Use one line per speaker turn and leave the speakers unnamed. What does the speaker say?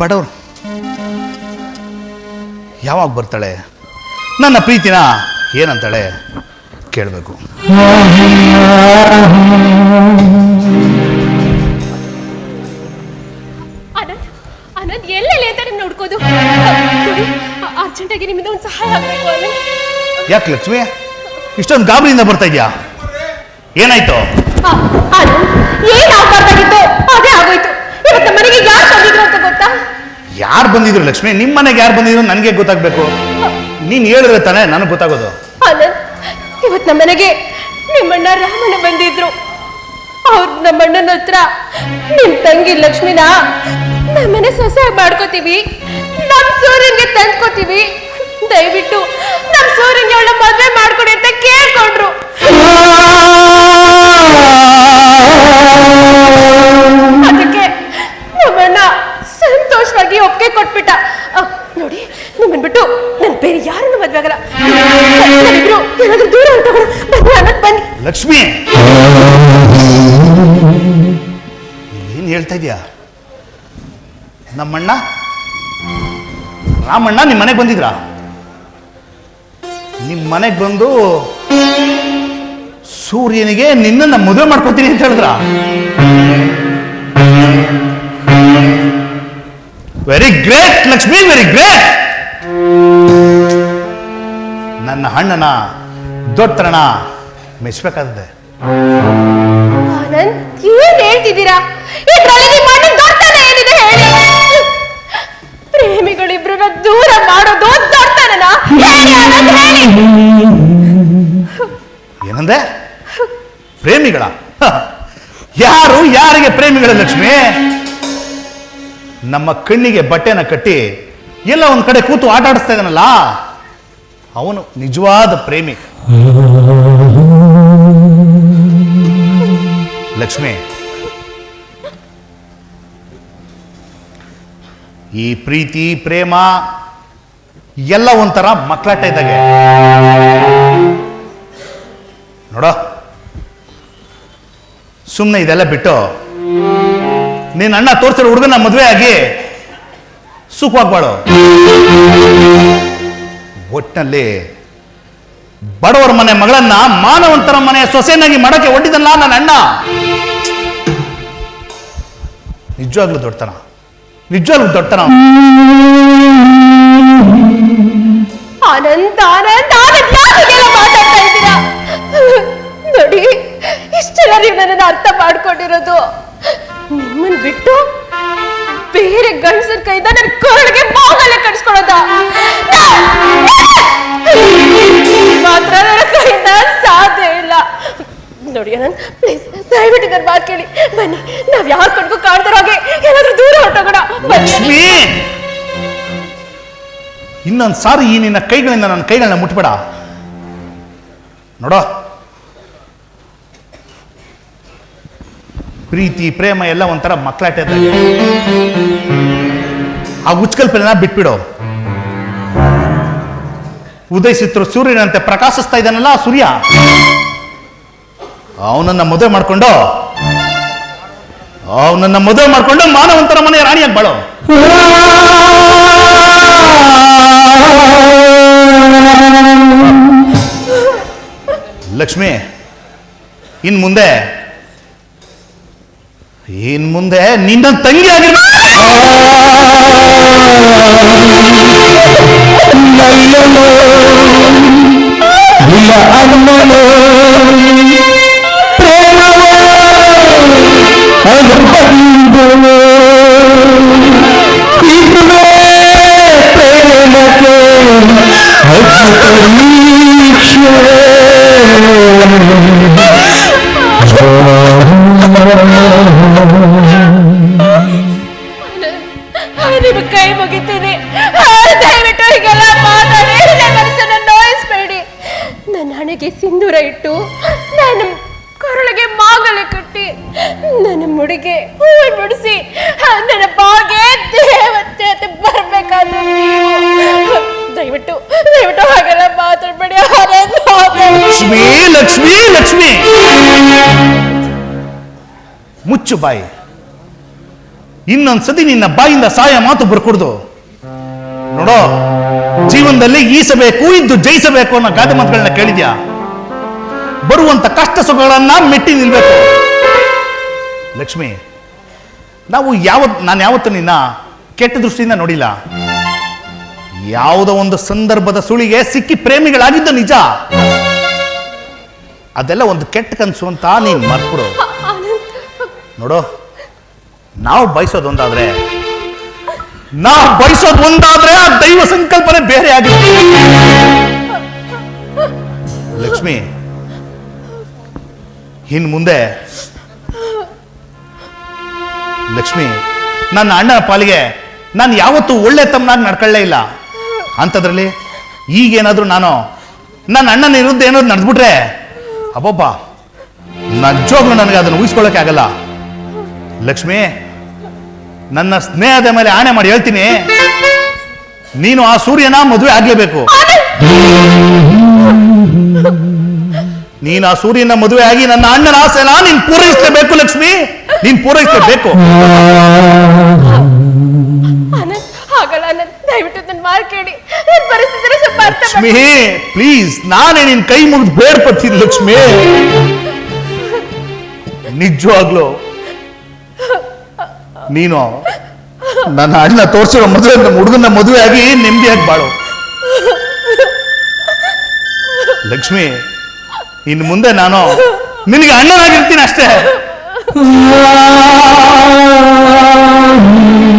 ಬಡವ್ರು. ಯಾವಾಗ ಬರ್ತಾಳೆ? ನನ್ನ ಪ್ರೀತಿನ ಏನಂತಾಳೆ? ಕೇಳಬೇಕು.
ಅನಂತ್ ಅನಂತ್ ಎಲ್ಲೆಲ್ಲಿ ಅಂತ ನಿಮ್ನ ಹುಡ್ಕೋದು? ಅರ್ಜೆಂಟಾಗಿ ನಿಮ್ಮಿಂದ ಒಂದು ಸಹಾಯ ಆಗಬೇಕು
ಯಾಕೆ ಲಕ್ಷ್ಮಿ? ಇಷ್ಟೊಂದು ಗಾಬರಿಯಿಂದ ಬರ್ತಾ ಇದೆಯಾ? ಏನಾಯ್ತು?
ಏನು ಏನಾಗ್ಬಾರ್ದಾಗಿತ್ತು ಅದೇ ಆಗೋಯ್ತು. ಇವತ್ತು ನಮ್ಮ ಮನೆಗೆ ಯಾರು ಬಂದಿದ್ರು ಅಂತ ಗೊತ್ತಾ?
ಯಾರು ಬಂದಿದ್ರು ಲಕ್ಷ್ಮಿ? ನಿಮ್ಮ ಮನೆಗೆ ಯಾರು ಬಂದಿದ್ರು ನನಗೆ ಗೊತ್ತಾಗಬೇಕು. ನೀನು ಹೇಳಿದ್ರೆ ತಾನೇ ನನಗೆ ಗೊತ್ತಾಗೋದು.
ಇವತ್ತು ನಮ್ಮ ಮನೆಗೆ ನಿಮ್ಮಣ್ಣ ರಾಮಣ್ಣ ಬಂದಿದ್ರು. ಅವ್ರು ನಮ್ಮಣ್ಣನ ಹತ್ರ ನಿಮ್ ತಂಗಿ ಲಕ್ಷ್ಮಿನ ನಮ್ಮನೆ ಸೊಸೆ ಮಾಡ್ಕೋತೀವಿ. ನಮ್ಮ ಸೂರ್ಯನ್ಗೆ ತಂದ್ಕೋತೀವಿ. ದಯವಿಟ್ಟು ನಮ್ಮ ಸೂರ್ಯನ್ಗೆ ಅವಳ ಮದುವೆ ಮಾಡ್ಕೊಡಿ ಅಂತ ಕೇಳ್ಕೊಂಡ್ರು. ನೋಡಿ ಬಂದ್ಬಿಟ್ಟು ಬಿಟ್ಟು ನನ್ ಬೇರೆ ಯಾರನ್ನು ಮದ್ವೆ ಆಗಲ್ಲ. ನಾವಿಬ್ರು ದೂರ ಬನ್ನಿ.
ಲಕ್ಷ್ಮಿ! ಏನು ಹೇಳ್ತಾ ಇದೀಯಾ? ನಮ್ಮಣ್ಣ? ರಾಮಣ್ಣ ನಿಮ್ ಮನೆಗೆ ಬಂದಿದ್ರಾ? ನಿಮ್ಮ ಮನೆಗೆ ಬಂದು ಸೂರ್ಯನಿಗೆ ನಿನ್ನನ್ನು ಮದುವೆ ಮಾಡ್ಕೊತೀನಿ ಅಂತ ಹೇಳಿದ್ರ? Very great Lakshmi very great ನನ್ನ ಹಣ್ಣನ ದೊಡ್ಡತನ ಮೆಚ್ಚಬೇಕಾಗಿದೆ
ಆನಂದ್ ಏನ್ ಹೇಳ್ತಿದ್ದೀರಾ? ಇದ್ರಲ್ಲಿ ನಿಮ್ಮ ಅಣ್ಣನ್ ದೊಡ್ಡತನ ಏನಿದೆ ಹೇಳಿ. ಪ್ರೇಮಿಗಳಿಬ್ರನ್ನ ದೂರ ಮಾಡೋದು ದೊಡ್ಡತನನ? ಹೇಳಿ ಆನಂದ್ ಹೇಳಿ.
ಏನಂದೆ? ಪ್ರೇಮಿಗಳ? ಹ. ಯಾರು ಯಾರಿಗೆ ಪ್ರೇಮಿಗಳ ಲಕ್ಷ್ಮಿ? ನಮ್ಮ ಕಣ್ಣಿಗೆ ಬಟ್ಟೆನ ಕಟ್ಟಿ ಎಲ್ಲ ಒಂದ್ ಕಡೆ ಕೂತು ಆಟ ಆಡಿಸ್ತಾ ಇದ್ದಾನಲ್ಲ? ಅವನು ನಿಜವಾದ ಪ್ರೇಮಿ. ಲಕ್ಷ್ಮಿ, ಈ ಪ್ರೀತಿ, ಪ್ರೇಮ ಎಲ್ಲ ಒಂಥರ ಮಕ್ಕಳಾಟ ಇದ್ದಾಗೆ. ನೋಡೋ ಸುಮ್ಮನೆ ಇದೆಲ್ಲ ಬಿಟ್ಟು ನಿನ್ನ ಅಣ್ಣ ತೋರಿಸಿರೋ ಹುಡುಗನ ಮದುವೆ ಆಗಿ ಸುಖವಾಗ್ಬಾಳು ಒಟ್ಟಿನಲ್ಲಿ ಬಡವರ ಮನೆ ಮಗಳನ್ನ ಮಾನವಂತರ ಮನೆ ಸೊಸೆನಾಗಿ ಮಡಕೆ ಒಡ್ಡಿದಲ್ಲ ನನ್ನ ಅಣ್ಣ. ನಿಜವಾಗ್ಲೂ ದೊಡ್ಡತನ. ನಿಜವಾಗ್ಲೂ ದೊಡ್ಡತನ.
ಅನಂತ ಅನಂತ ನೋಡಿ ಇಷ್ಟೆಲ್ಲ ನೀವು ನನ್ನನ್ನು ಅರ್ಥ ಮಾಡ್ಕೊಂಡಿರೋದು. ನಿಮ್ಮನ್ನ ಬಿಟ್ಟು ಬೇರೆ ಗಂಡಸರ ಕೈಯಿಂದ ನನ್ನ ಕೊರಳಿಗೆ ಕಟ್ಸ್ಕೊಳೋದ ಸಾಧ್ಯ ಇಲ್ಲ. ನೋಡಿ ಅನಂತ್ ಪ್ಲೀಸ್ ದಯವಿಟ್ಟು ನನ್ನ ಮಾತು ಕೇಳಿ. ಬನ್ನಿ, ನಾವ್ ಯಾರ ಕಣ್ಗೂ ಕಾಣ್ತಾರ ಹಾಗೆ ಏನಾದ್ರೂ ದೂರ ಹೊರಟೋಗೋಣ. ಬನ್ನಿ.
ಇನ್ನೊಂದು ಸಾರಿ ಈ ನಿನ್ನ ಕೈಗಳಿಂದ ನನ್ನ ಕೈಗಳನ್ನ ಮುಟ್ಬೇಡ. ನೋಡೋ. ಪ್ರೀತಿ, ಪ್ರೇಮ ಎಲ್ಲ ಒಂಥರ ಮಕ್ಕಳಾಟ. ಆ ಉಚ್ಕಲ್ಪನೆನ ಬಿಟ್ಬಿಡು. ಉದಯಿಸಿದ್ರು ಸೂರ್ಯನಂತೆ ಪ್ರಕಾಶಿಸ್ತಾ ಇದ್ದಾನಲ್ಲ ಸೂರ್ಯ. ಅವನನ್ನ ಮದುವೆ ಮಾಡ್ಕೊಂಡು, ಅವನನ್ನ ಮದುವೆ ಮಾಡ್ಕೊಂಡು ಮಾನವಂತರ ಮನೆಯ ರಾಣಿಯಾಗಿ ಬಾಳು. ಲಕ್ಷ್ಮಿ, ಇನ್ ಮುಂದೆ ಇನ್ ಮುಂದೆ ನಿನ್ನ ತಂಗಿ ಆಗಿರ್ಬೇಕು.
ನಲ್ಲನು ಇಲ್ಲ ಅಣ್ಣನು
ನನ್ನ ಮುಡಿಗೆ ಹೂವು ಬಿಡಿಸಿ ನನ್ನ ಬಾಗೆ ದೇವತೆ ಅಂತ ದಯವಿಟ್ಟು ದಯವಿಟ್ಟು ಹಾಗೆಲ್ಲ ಮಾತಾಡ್ಬೇಡಿ.
ಲಕ್ಷ್ಮಿ ಲಕ್ಷ್ಮಿ ಲಕ್ಷ್ಮಿ. ಮುಚ್ಚು ಬಾಯಿ. ಇನ್ನೊಂದ್ಸತಿ ನಿನ್ನ ಬಾಯಿಂದ ಸಾಯ ಮಾತು ಬರ್ಕೊಡ್ದು. ನೋಡೋ, ಜೀವನದಲ್ಲಿ ಈಸಬೇಕು, ಇದ್ದು ಜಯಿಸಬೇಕು ಅನ್ನೋ ಗಾದೆ ಮಾತುಗಳನ್ನ ಕೇಳಿದ್ಯಾ? ಬರುವಂತ ಕಷ್ಟ ಸುಖಗಳನ್ನ ಮೆಟ್ಟಿ ನಿಲ್ಬೇಕು. ಲಕ್ಷ್ಮಿ, ನಾವು ಯಾವತ್ ನಾನು ಯಾವತ್ತು ನಿನ್ನ ಕೆಟ್ಟ ದೃಷ್ಟಿಯಿಂದ ನೋಡಿಲ್ಲ. ಯಾವುದೋ ಒಂದು ಸಂದರ್ಭದ ಸುಳಿಗೆ ಸಿಕ್ಕಿ ಪ್ರೇಮಿಗಳಾಗಿದ್ದು ನಿಜ. ಅದೆಲ್ಲ ಒಂದು ಕೆಟ್ಟ ಕನಸು ಅಂತ ನೀನು ಮರ್ಕೊಡು ನೋಡು, ನಾವು ಬಯಸೋದು ಒಂದಾದ್ರೆ ನಾವು ಬಯಸೋದು ಒಂದಾದ್ರೆ ಆ ದೈವ ಸಂಕಲ್ಪನೆ ಬೇರೆ ಆಗುತ್ತೆ ಲಕ್ಷ್ಮಿ, ಇನ್ ಮುಂದೆ ಲಕ್ಷ್ಮಿ, ನನ್ನ ಅಣ್ಣನ ಪಾಲಿಗೆ ನಾನು ಯಾವತ್ತೂ ಒಳ್ಳೆ ತಮ್ಮನಾಗಿ ನಡ್ಕೊಳ್ಳೇ ಇಲ್ಲ. ಅಂಥದ್ರಲ್ಲಿ ಈಗೇನಾದರೂ ನಾನು ನನ್ನ ಅಣ್ಣನ ವಿರುದ್ಧ ಏನಾದ್ರು ನಡೆದ್ಬಿಟ್ರೆ, ಅಬ್ಬಬ್ಬ, ನಜ್ಜೋಗ್ಲು ನನಗೆ ಅದನ್ನು ಊಹಿಸ್ಕೊಳ್ಳೋಕೆ ಆಗಲ್ಲ. ಲಕ್ಷ್ಮಿ, ನನ್ನ ಸ್ನೇಹದ ಮೇಲೆ ಆಣೆ ಮಾಡಿ ಹೇಳ್ತೀನಿ. ನೀನು ಆ ಸೂರ್ಯನ ಮದುವೆ ಆಗ್ಲೇಬೇಕು. ನೀನು ಆ ಸೂರ್ಯನ ಮದುವೆ ಆಗಿ ನನ್ನ ಅಣ್ಣನ ಆಸೆ ಆಸೆನ ನೀನ್ ಪೂರೈಸಲೇಬೇಕು ಲಕ್ಷ್ಮಿ. ನೀನ್ ಪೂರೈಸಲೇಬೇಕು. ಲಕ್ಷ್ಮಿ ಪ್ಲೀಸ್ ನಾನೇ ನಿನ್ ಕೈ ಮುಗಿದು ಬೇಡ್ಪಡ್ತೀನಿ ಲಕ್ಷ್ಮಿ. ನಿಜವಾಗ್ಲು ನೀನು ನನ್ನ ಅಣ್ಣ ತೋರಿಸಿರೋ ಮದುವೆ ನಮ್ಮ ಹುಡುಗನ ಮದುವೆ ಆಗಿ ನೆಮ್ಮದಿಯಾಗಿ ಬಾಳು. ಲಕ್ಷ್ಮಿ ಇನ್ನು ಮುಂದೆ ನಾನು ನಿನಗೆ ಅಣ್ಣನಾಗಿರ್ತೀನಿ ಅಷ್ಟೇ.